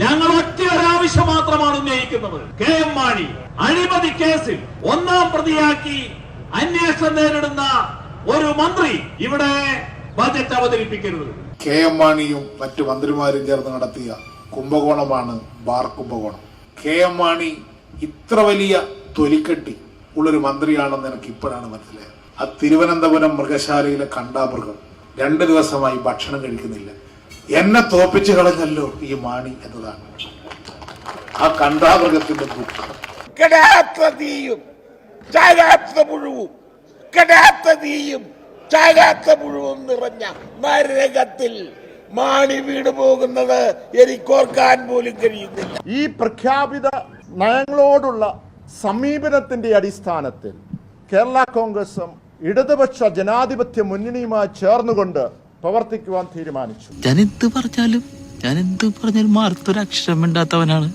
ഞങ്ങൾ ഒറ്റ ഒരാവശ്യം മാത്രമാണ് ഉന്നയിക്കുന്നത്. കെ എം മാണി അഴിമതി കേസിൽ ഒന്നാം പ്രതിയാക്കി അന്വേഷണം നേരിടുന്ന ഒരു മന്ത്രി ഇവിടെ ബജറ്റ് അവതരിപ്പിക്കരുത്. കെ എം മാണിയും മറ്റു മന്ത്രിമാരും ചേർന്ന് നടത്തിയ കുംഭകോണമാണ് ബാർ കുംഭകോണം. കെ എം മാണി ഇത്ര വലിയ തൊലിക്കെട്ടി ഉള്ളൊരു മന്ത്രിയാണെന്ന് എനിക്ക് ഇപ്പോഴാണ് മനസ്സിലായത്. ആ തിരുവനന്തപുരം മൃഗശാലയിലെ കണ്ടാമൃഗം രണ്ട് ദിവസമായി ഭക്ഷണം കഴിക്കുന്നില്ല. എന്നെ തോപ്പിച്ചു കളഞ്ഞല്ലോ ഈ മാണി എന്നതാണ്. ആ കണ്ടാമൃഗത്തിന്റെ ദുഃഖം. കെടാത്ത തീയും ചാകാത്ത പുഴുവും കെടാത്ത തീയും ചാകാത്ത പുഴുവും നിറഞ്ഞ നരകത്തിൽ മാണി വീട് പോകുന്നത് എനിക്കോർക്കാൻ പോലും കഴിയുന്നില്ല. ഈ പ്രഖ്യാപിത നയങ്ങളോടുള്ള സമീപനത്തിന്റെ അടിസ്ഥാനത്തിൽ കേരള കോൺഗ്രസും ഇടതുപക്ഷ ജനാധിപത്യ മുന്നണിയുമായി ചേർന്നുകൊണ്ട് പ്രവർത്തിക്കുവാൻ തീരുമാനിച്ചു. ഞാൻ എന്ത് പറഞ്ഞാലും ഞാൻ എന്ത് പറഞ്ഞാലും മാർത്തൊരു അക്ഷരം മിണ്ടാത്തവനാണ്